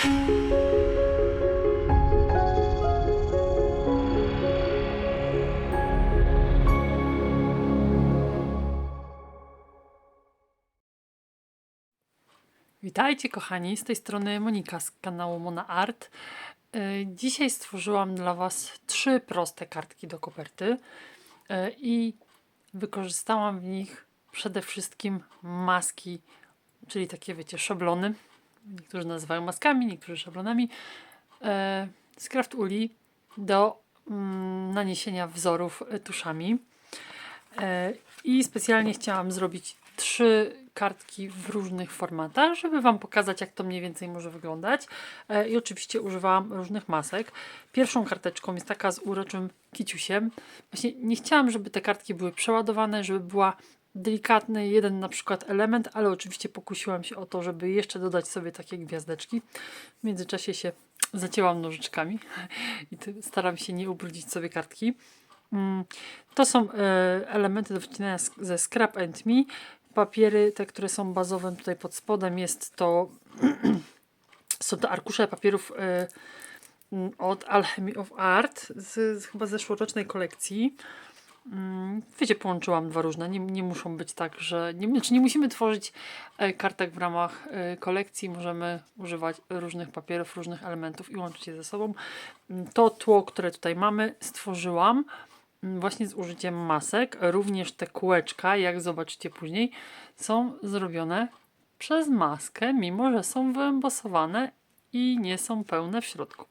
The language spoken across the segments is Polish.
Witajcie kochani, z tej strony Monika z kanału Mona Art. E, Dzisiaj stworzyłam dla Was trzy proste kartki do koperty e, i wykorzystałam w nich przede wszystkim maski, czyli takie wiecie, szablony. Niektórzy nazywają maskami, niektórzy szablonami e, z Craft Uli do mm, naniesienia wzorów tuszami. E, I specjalnie chciałam zrobić trzy kartki w różnych formatach, żeby Wam pokazać, jak to mniej więcej może wyglądać. E, I oczywiście używałam różnych masek. Pierwszą karteczką jest taka z uroczym kiciusiem. Właśnie nie chciałam, żeby te kartki były przeładowane, żeby była delikatny jeden na przykład element, ale oczywiście pokusiłam się o to, żeby jeszcze dodać sobie takie gwiazdeczki. W międzyczasie się zacięłam nożyczkami i staram się nie ubrudzić sobie kartki. Mm, To są e, elementy do wcinania sk- ze Scrap and Me. Papiery, te, które są bazowym tutaj pod spodem, jest to są to arkusze papierów e, od Alchemy of Art z, z chyba zeszłorocznej kolekcji. Mm, Wiecie, połączyłam dwa różne. Nie, nie muszą być tak, że. Nie, znaczy nie musimy tworzyć e, kartek w ramach e, kolekcji. Możemy używać różnych papierów, różnych elementów i łączyć je ze sobą. Mm, To tło, które tutaj mamy, stworzyłam mm, właśnie z użyciem masek. Również te kółeczka, jak zobaczycie później, są zrobione przez maskę, mimo że są wyembosowane i nie są pełne w środku.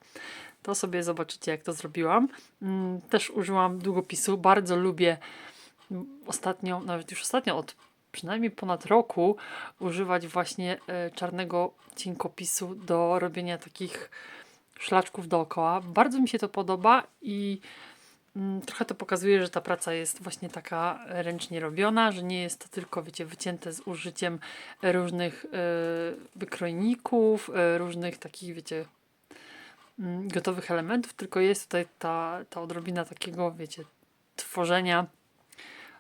To sobie zobaczycie, jak to zrobiłam. Mm, Też użyłam długopisu. Bardzo lubię mm, ostatnio, nawet już ostatnio, od przynajmniej ponad roku, używać właśnie e, czarnego cienkopisu do robienia takich szlaczków dookoła. Bardzo mi się to podoba i mm, trochę to pokazuje, że ta praca jest właśnie taka ręcznie robiona, że nie jest to tylko, wiecie, wycięte z użyciem różnych e, wykrojników, e, różnych takich, wiecie, gotowych elementów, tylko jest tutaj ta, ta odrobina takiego, wiecie, tworzenia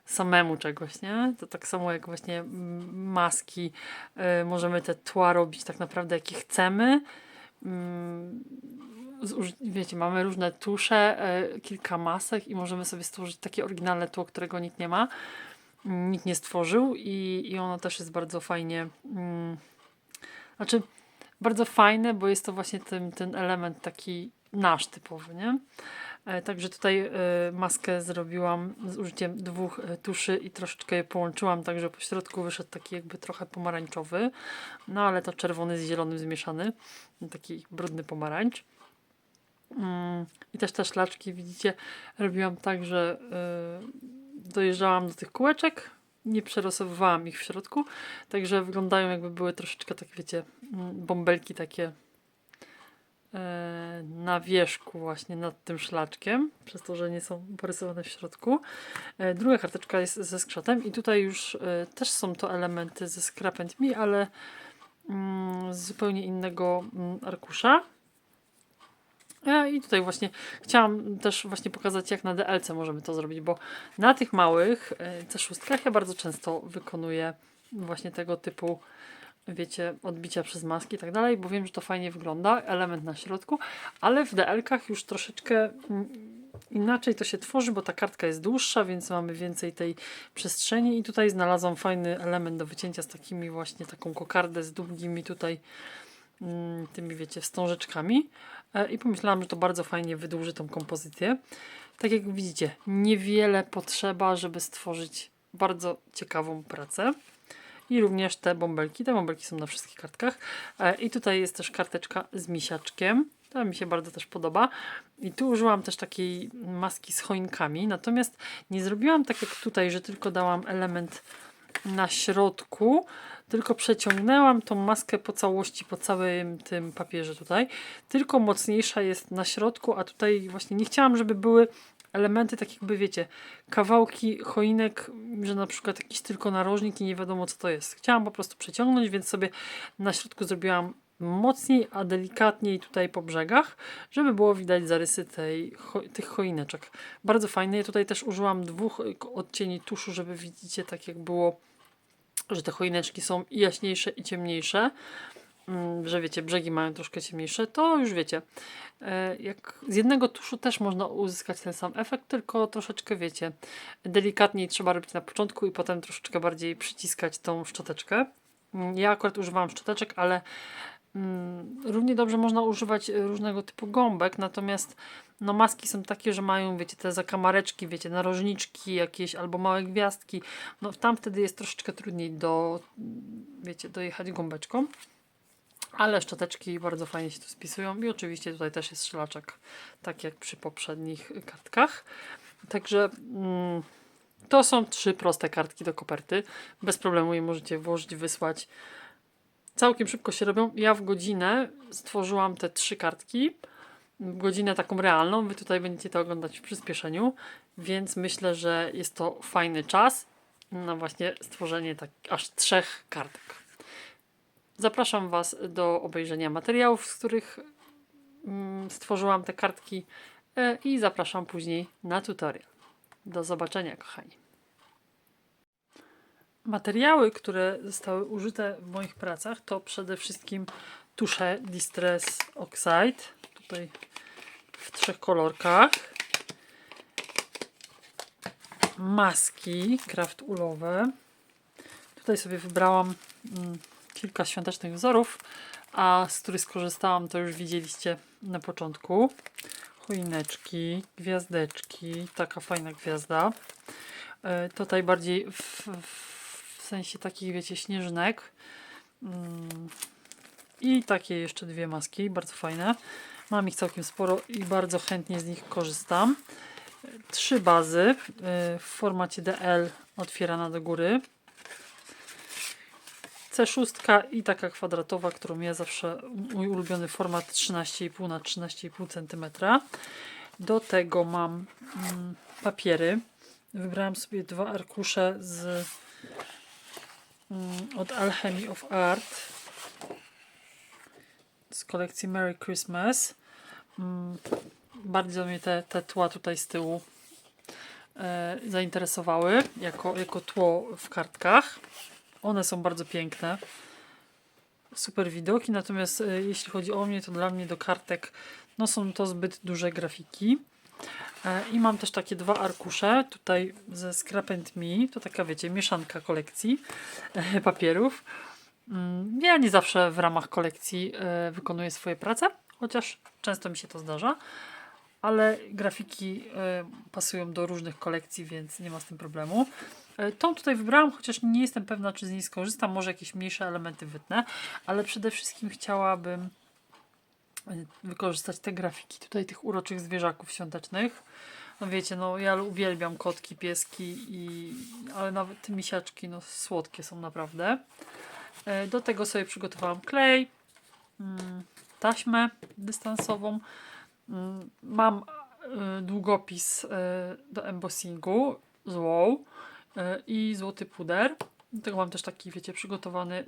samemu czegoś, nie? To tak samo jak właśnie mm, maski, y, możemy te tła robić tak naprawdę jakie chcemy. Mm, wiecie, mamy różne tusze, y, kilka masek i możemy sobie stworzyć takie oryginalne tło, którego nikt nie ma, mm, nikt nie stworzył i, i ono też jest bardzo fajnie, mm, znaczy bardzo fajne, bo jest to właśnie ten, ten element taki nasz typowy, nie? E, Także tutaj e, maskę zrobiłam z użyciem dwóch e, tuszy i troszeczkę je połączyłam, także po środku wyszedł taki jakby trochę pomarańczowy, no ale to czerwony z zielonym zmieszany, taki brudny pomarańcz. Mm, I też te szlaczki, widzicie, robiłam tak, że dojeżdżałam do tych kółeczek, nie przerosowywałam ich w środku, także wyglądają jakby były troszeczkę tak, wiecie, mm, bąbelki takie e, na wierzchu właśnie nad tym szlaczkiem, przez to, że nie są porysowane w środku. E, druga karteczka jest ze skrzatem i tutaj już e, też są to elementy ze Scrap Me, ale mm, z zupełnie innego mm, arkusza. E, I tutaj właśnie chciałam też właśnie pokazać, jak na DLC możemy to zrobić, bo na tych małych e, C6 ja bardzo często wykonuję właśnie tego typu wiecie, odbicia przez maski i tak dalej, bo wiem, że to fajnie wygląda, element na środku, ale w DL-kach już troszeczkę mm, inaczej to się tworzy, bo ta kartka jest dłuższa, więc mamy więcej tej przestrzeni i tutaj znalazłam fajny element do wycięcia z takimi właśnie taką kokardę z długimi tutaj mm, tymi wiecie, wstążeczkami. E, i pomyślałam, że to bardzo fajnie wydłuży tą kompozycję. Tak jak widzicie, niewiele potrzeba, żeby stworzyć bardzo ciekawą pracę. I również te bąbelki. Te bąbelki są na wszystkich kartkach. E, I tutaj jest też karteczka z misiaczkiem. To mi się bardzo też podoba. I tu użyłam też takiej maski z choinkami. Natomiast nie zrobiłam tak jak tutaj, że tylko dałam element na środku, tylko przeciągnęłam tą maskę po całości, po całym tym papierze tutaj. Tylko mocniejsza jest na środku, a tutaj właśnie nie chciałam, żeby były elementy, tak jakby wiecie, kawałki choinek, że na przykład jakiś tylko narożnik i nie wiadomo co to jest. Chciałam po prostu przeciągnąć, więc sobie na środku zrobiłam mocniej, a delikatniej tutaj po brzegach, żeby było widać zarysy tej, tych choineczek. Bardzo fajne. Ja tutaj też użyłam dwóch y, odcieni tuszu, żeby widzicie tak jak było, że te choineczki są i jaśniejsze i ciemniejsze. mm, że wiecie, brzegi mają troszkę ciemniejsze, to już wiecie. e, Jak z jednego tuszu też można uzyskać ten sam efekt, tylko troszeczkę wiecie, delikatniej trzeba robić na początku i potem troszeczkę bardziej przyciskać tą szczoteczkę. Mm, Ja akurat używałam szczoteczek, ale równie dobrze można używać e, różnego typu gąbek, natomiast no maski są takie, że mają, wiecie, te zakamareczki, wiecie, narożniczki jakieś albo małe gwiazdki. No tam wtedy jest troszeczkę trudniej do, wiecie, dojechać gąbeczką. Ale szczoteczki bardzo fajnie się tu spisują i oczywiście tutaj też jest szlaczek, tak jak przy poprzednich kartkach. Także mm, to są trzy proste kartki do koperty. Bez problemu je możecie włożyć, wysłać. Całkiem szybko się robią. Ja w godzinę stworzyłam te trzy kartki. W godzinę taką realną. Wy tutaj będziecie to oglądać w przyspieszeniu, więc myślę, że jest to fajny czas na właśnie stworzenie tak aż trzech kartek. Zapraszam Was do obejrzenia materiałów, z których mm, stworzyłam te kartki e, i zapraszam później na tutorial. Do zobaczenia, kochani. Materiały, które zostały użyte w moich pracach, to przede wszystkim tusze Distress Oxide. Tutaj w trzech kolorkach. Maski kraft ulowe. Tutaj sobie wybrałam mm, kilka świątecznych wzorów, a z których skorzystałam, to już widzieliście na początku. Choineczki, gwiazdeczki, taka fajna gwiazda. E, tutaj bardziej w, w sensie takich, wiecie, śnieżnek. Mm, I takie jeszcze dwie maski, bardzo fajne. Mam ich całkiem sporo i bardzo chętnie z nich korzystam. Trzy bazy y, w formacie DL otwierana do góry. C6 i taka kwadratowa, którą ja zawsze, mój ulubiony format 13,5 na 13,5 cm. Do tego mam mm, papiery. Wybrałam sobie dwa arkusze z od Alchemy of Art z kolekcji Merry Christmas. Mm, bardzo mnie te, te tła tutaj z tyłu e, zainteresowały jako, jako tło w kartkach. One są bardzo piękne. Super widoki, natomiast e, jeśli chodzi o mnie, to dla mnie do kartek no są to zbyt duże grafiki. E, I mam też takie dwa arkusze, tutaj ze Me, to taka wiecie, mieszanka kolekcji e, papierów. Mm, Ja nie zawsze w ramach kolekcji e, wykonuję swoje prace, chociaż często mi się to zdarza, ale grafiki pasują do różnych kolekcji, więc nie ma z tym problemu. Tą tutaj wybrałam, chociaż nie jestem pewna, czy z niej skorzystam, może jakieś mniejsze elementy wytnę, ale przede wszystkim chciałabym wykorzystać te grafiki tutaj tych uroczych zwierzaków świątecznych. No wiecie, no ja uwielbiam kotki, pieski, i, ale nawet misiaczki, no słodkie są naprawdę. E, Do tego sobie przygotowałam klej, mm, taśmę dystansową. Mm, Mam e, długopis e, do embossingu e, i złoty puder. Do tego mam też taki, wiecie, przygotowany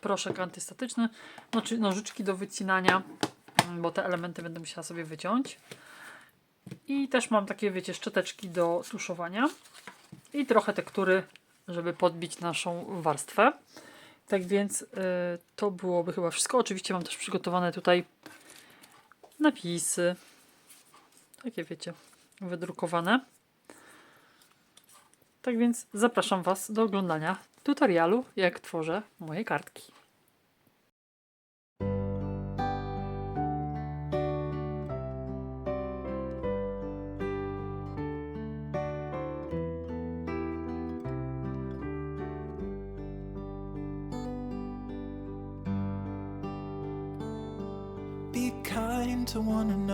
proszek antystatyczny, no, nożyczki do wycinania, bo te elementy będę musiała sobie wyciąć. I też mam takie, wiecie, szczoteczki do tuszowania i trochę tektury, żeby podbić naszą warstwę. Tak więc y, to byłoby chyba wszystko. Oczywiście mam też przygotowane tutaj napisy. Takie wiecie, wydrukowane. Tak więc zapraszam Was do oglądania tutorialu, jak tworzę moje kartki.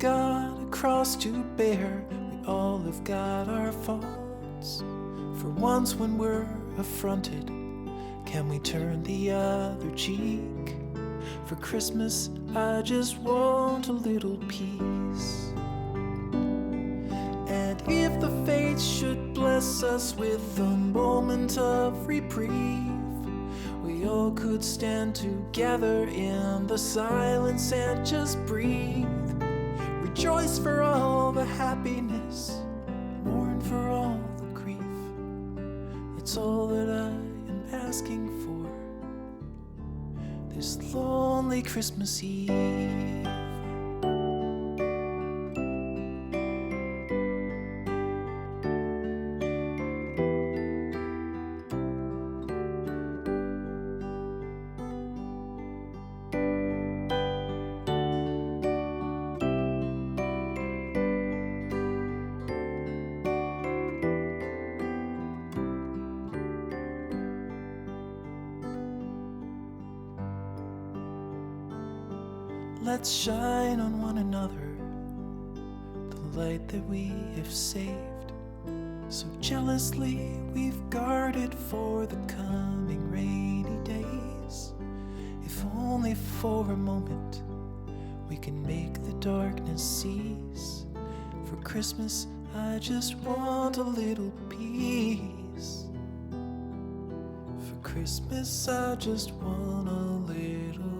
got a cross to bear. We all have got our faults. For once, when we're affronted, can we turn the other cheek? For Christmas, I just want a little peace. And if the fates should bless us with a moment of reprieve, we all could stand together in the silence and just breathe. Rejoice for all the happiness, mourn for all the grief. It's all that I am asking for this lonely Christmas Eve. Light that we have saved. So jealously we've guarded for the coming rainy days. If only for a moment we can make the darkness cease. For Christmas, I just want a little peace. For Christmas, I just want a little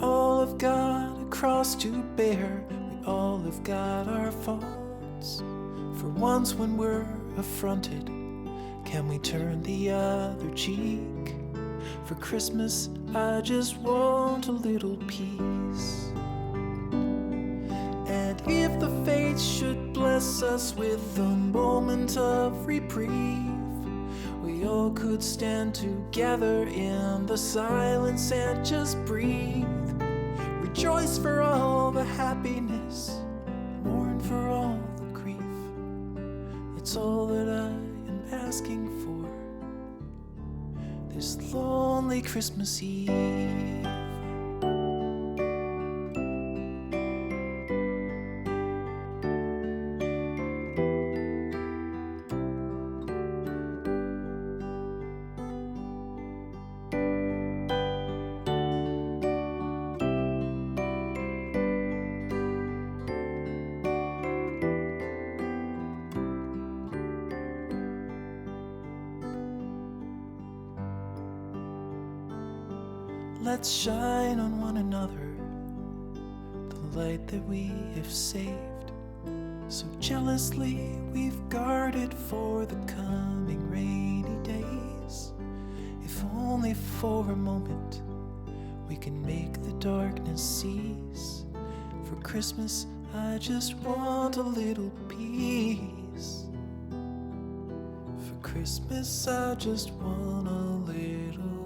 All have got a cross to bear. We all have got our faults. For once, when we're affronted, can we turn the other cheek? For Christmas, I just want a little peace. And if the fates should bless us with a moment of reprieve, we all could stand together in the silence and just breathe. Rejoice for all the happiness, mourn for all the grief. It's all that I am asking for this lonely Christmas Eve. Only for a moment we can make the darkness cease. For Christmas, I just want a little peace. For Christmas, I just want a little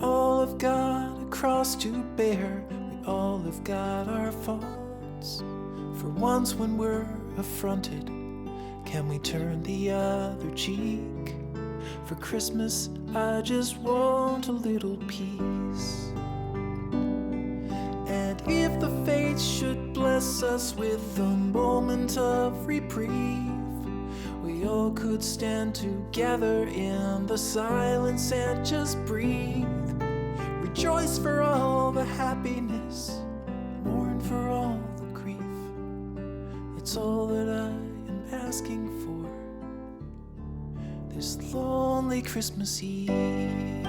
All have got a cross to bear. We all have got our faults. For once, when we're affronted, can we turn the other cheek? For Christmas, I just want a little peace. And if the fates should bless us with a moment of reprieve, we all could stand together in the silence and just breathe. Rejoice for all the happiness, mourn for all the grief. It's all that I am asking for this lonely Christmas Eve.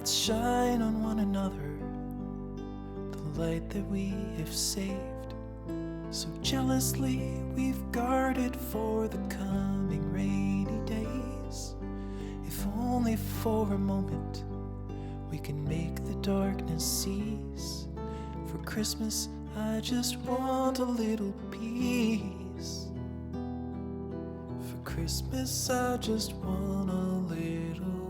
Let's shine on one another the light that we have saved. So jealously we've guarded for the coming rainy days. If only for a moment we can make the darkness cease. For Christmas, I just want a little peace. For Christmas, I just want a little